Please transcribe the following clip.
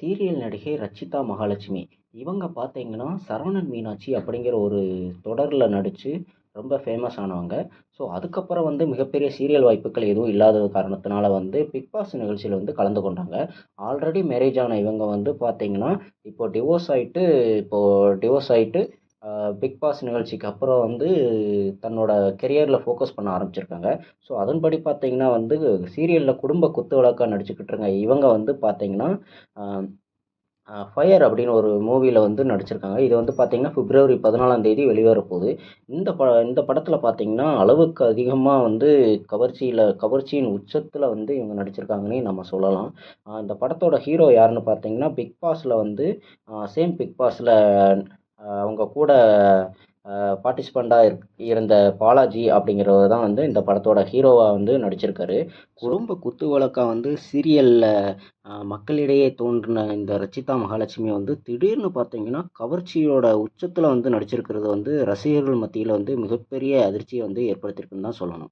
Serial நடிகை ரச்சிதா மகாலட்சுமி. இவங்க பார்த்தீங்கன்னா சரவணன் மீனாட்சி அப்படிங்கிற ஒரு தொடரில் நடித்து ரொம்ப ஃபேமஸ் ஆனவங்க. ஸோ அதுக்கப்புறம் வந்து மிகப்பெரிய சீரியல் வாய்ப்புகள் எதுவும் இல்லாதது காரணத்தினால வந்து பிக் பாஸ் நிகழ்ச்சியில் வந்து கலந்து கொண்டாங்க. ஆல்ரெடி மேரேஜ் ஆன இவங்க வந்து பார்த்தீங்கன்னா இப்போ டிவோர்ஸ் ஆகிட்டு இப்போது டிவோர்ஸ் ஆகிட்டு பிக் பாஸ் நிகழ்ச்சிக்கு அப்புறம் வந்து தன்னோட கெரியரில் ஃபோக்கஸ் பண்ண ஆரம்பிச்சிருக்காங்க. ஸோ அதன்படி பார்த்தீங்கன்னா வந்து சீரியலில் குடும்ப குத்து விளக்காக நடிச்சுக்கிட்டு இருங்க இவங்க வந்து பார்த்தீங்கன்னா ஃபயர் அப்படின்னு ஒரு மூவியில் வந்து நடிச்சிருக்காங்க. இது வந்து பார்த்தீங்கன்னா பிப்ரவரி பதினாலாம் தேதி வெளிவர போகுது. இந்த ப இந்த படத்தில் பார்த்தீங்கன்னா அளவுக்கு அதிகமாக வந்து கவர்ச்சியில் கவர்ச்சியின் உச்சத்தில் வந்து இவங்க நடிச்சிருக்காங்கன்னே நம்ம சொல்லலாம். இந்த படத்தோட ஹீரோ யாருன்னு பார்த்தீங்கன்னா பிக் பாஸில் வந்து சேம் பிக் பாஸில் அவங்க கூட பார்ட்டிசிபெண்ட்டாக இருக் இருந்த பாலாஜி அப்படிங்கிறவர் தான் வந்து இந்த படத்தோட ஹீரோவாக வந்து நடிச்சிருக்காரு. குடும்ப குத்து வழக்கா வந்து சீரியலில் மக்களிடையே தோன்றின இந்த ரச்சிதா மகாலட்சுமி வந்து திடீர்னு பார்த்தீங்கன்னா கவர்ச்சியோட உச்சத்தில் வந்து நடிச்சிருக்கிறது வந்து ரசிகர்கள் மத்தியில் வந்து மிகப்பெரிய அதிர்ச்சியை வந்து ஏற்படுத்தியிருக்குன்னு தான் சொல்லணும்.